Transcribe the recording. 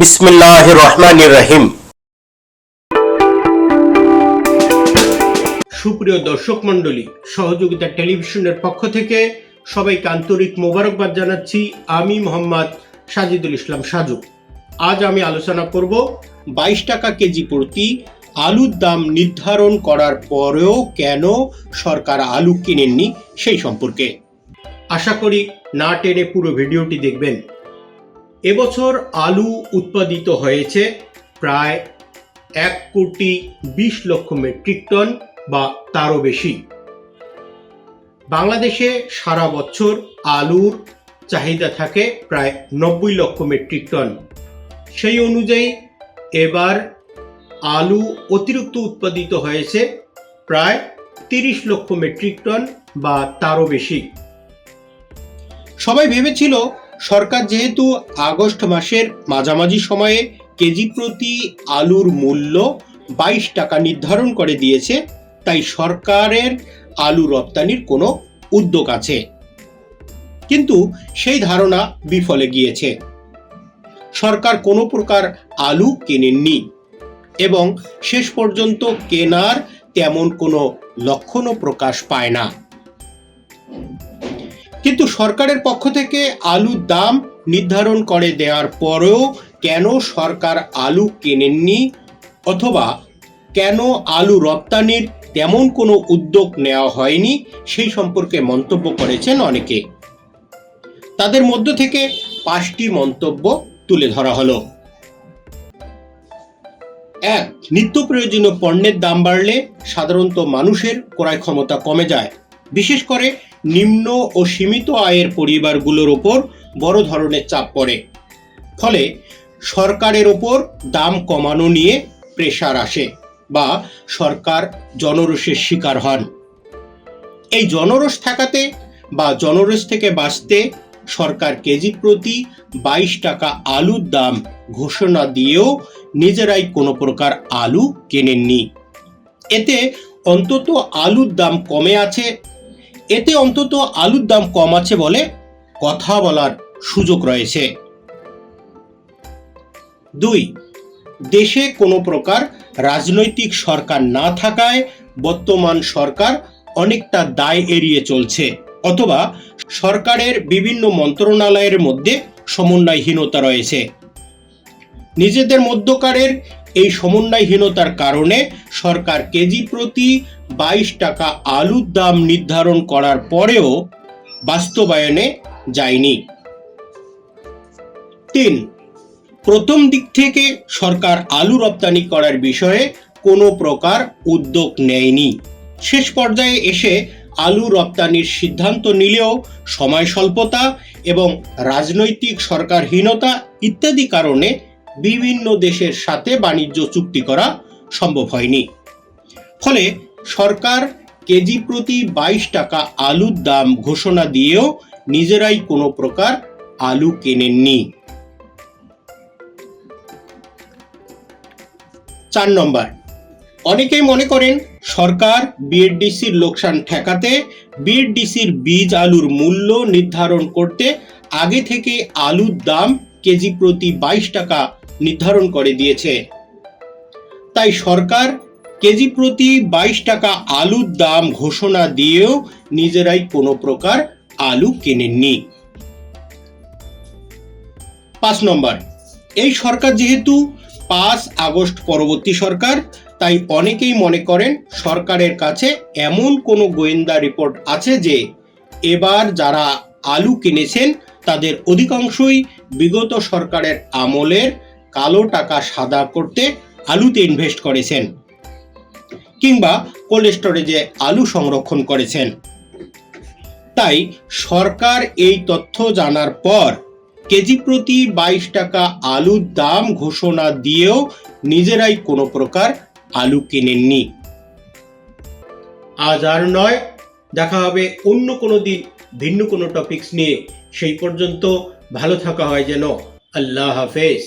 বিসমিল্লাহ রহমান রহিম সুপ্রিয় দর্শক মণ্ডলী, সহযোগিতা টেলিভিশনের পক্ষ থেকে সবাইকে আন্তরিক মোবারকবাদ জানাচ্ছি আমি মোহাম্মদ সাজিদুল ইসলাম সাজু। আজ আমি আলোচনা করব বাইশ টাকা কেজি প্রতি আলুর দাম নির্ধারণ করার পরেও কেন সরকার আলু কিনেননি সেই সম্পর্কে। আশা করি না টেনে পুরো ভিডিওটি দেখবেন। এবছর আলু উৎপাদিত হয়েছে প্রায় এক কোটি বিশ লক্ষ মেট্রিক টন বা তারও বেশি। বাংলাদেশে সারা বছর আলুর চাহিদা থাকে প্রায় নব্বই লক্ষ মেট্রিক টন। সেই অনুযায়ী এবার আলু অতিরিক্ত উৎপাদিত হয়েছে প্রায় তিরিশ লক্ষ মেট্রিক টন বা তারও বেশি। সবাই ভেবেছিল সরকার যেহেতু আগস্ট মাসের মাঝামাঝি সময়ে কেজি প্রতি আলুর মূল্য বাইশ টাকা নির্ধারণ করে দিয়েছে, তাই সরকারের আলু রপ্তানির কোনো উদ্যোগ আছে। কিন্তু সেই ধারণা বিফলে গিয়েছে। সরকার কোনো প্রকার আলু কেনেননি এবং শেষ পর্যন্ত কেনার তেমন কোনো লক্ষণও প্রকাশ পায় না। কিন্তু সরকারের পক্ষ থেকে আলুর দাম নির্ধারণ করে দেওয়ার পরেও কেন সরকার আলু কেনেননি? অথবা কেন আলু রপ্তানির তেমন কোনো উদ্যোগ নেওয়া হয়নি? সেই সম্পর্কে মন্তব্য করেছেন অনেকে। তাদের মধ্য থেকে পাঁচটি মন্তব্য তুলে ধরা হলো। এক, নিত্য প্রয়োজনীয় পণ্যের দাম বাড়লে সাধারণত মানুষের ক্রয় ক্ষমতা কমে যায়। বিশেষ করে নিম্ন ও সীমিত আয়ের পরিবারগুলোর ওপর বড় ধরনের চাপ পড়ে। ফলে সরকারের ওপর দাম কমানো নিয়ে প্রেশার আসে বা সরকার জনরোষের শিকার হন। এই জনরোষ ঠেকাতে বা জনরোষ থেকে বাঁচতে সরকার কেজি প্রতি বাইশ টাকা আলুর দাম ঘোষণা দিয়েও নিজেরাই কোনো প্রকার আলু কেনেননি। এতে অন্তত আলুর দাম কমে আছে এতে অন্তত আলুর দাম কম আছে বলে কথা বলার সুযোগ রয়েছে। দুই, দেশে কোনো প্রকার রাজনৈতিক সরকার না থাকায় বর্তমান সরকার অনেকটা দায় এড়িয়ে চলছে, অথবা সরকারের বিভিন্ন মন্ত্রণালয়ের মধ্যে সমন্বয়হীনতা রয়েছে। নিজেদের মধ্যকারের এই সমন্বয়হীনতার কারণে সরকার কেজি প্রতি বাইশ টাকা আলুর দাম নির্ধারণ করার পরেও বাস্তবায়নে যায়নি। তিন, প্রথম দিক থেকে সরকার আলু রপ্তানি করার বিষয়ে কোনো প্রকার উদ্যোগ নেয়নি। শেষ পর্যায়ে এসে আলু রপ্তানির সিদ্ধান্ত নিলেও সময় স্বল্পতা এবং রাজনৈতিক সরকারহীনতা ইত্যাদি কারণে বিভিন্ন দেশের সাথে বাণিজ্য চুক্তি করা সম্ভব হয়নি। ফলে সরকার কেজি প্রতি বাইশ টাকা আলুর দাম ঘোষণা দিয়েও নিজেরাই কোনো প্রকার আলু কেনেননি। চার নম্বর, অনেকেই মনে করেন সরকার বিএডডিসির লোকসান ঠেকাতে বিএডডিসির বীজ আলুর মূল্য নির্ধারণ করতে আগে থেকে আলুর দাম কেজি প্রতি বাইশ টাকা নির্ধারণ করে দিয়েছে। তাই সরকার কেজি প্রতি বাইশ টাকা আলুর দাম ঘোষণা দিয়েও নিজেরাই কোনো প্রকার আলু কেনেননি। পাঁচ নম্বর, এই সরকার যেহেতু পাঁচ আগস্ট পরবর্তী সরকার, তাই অনেকেই মনে করেন সরকারের কাছে এমন কোনো গোয়েন্দা রিপোর্ট আছে যে এবার যারা আলু কিনেছেন তাদের অধিকাংশই বিগত সরকারের আমলের কালো টাকা সাদা করতে আলুতে ইনভেস্ট করেছেন কিংবা কোল্ড স্টোরেজে আলু সংরক্ষণ করেছেন। তাই সরকার এই তথ্য জানার পর কেজি প্রতি বাইশ টাকা আলুর দাম ঘোষণা দিয়েও নিজেরাই কোনো প্রকার আলু কেনেননি। আজ আর নয়, দেখা হবে অন্য কোনো দিন ভিন্ন কোনো টপিকস নিয়ে। সেই পর্যন্ত ভালো থাকা হয় যেন আল্লাহ হাফেজ।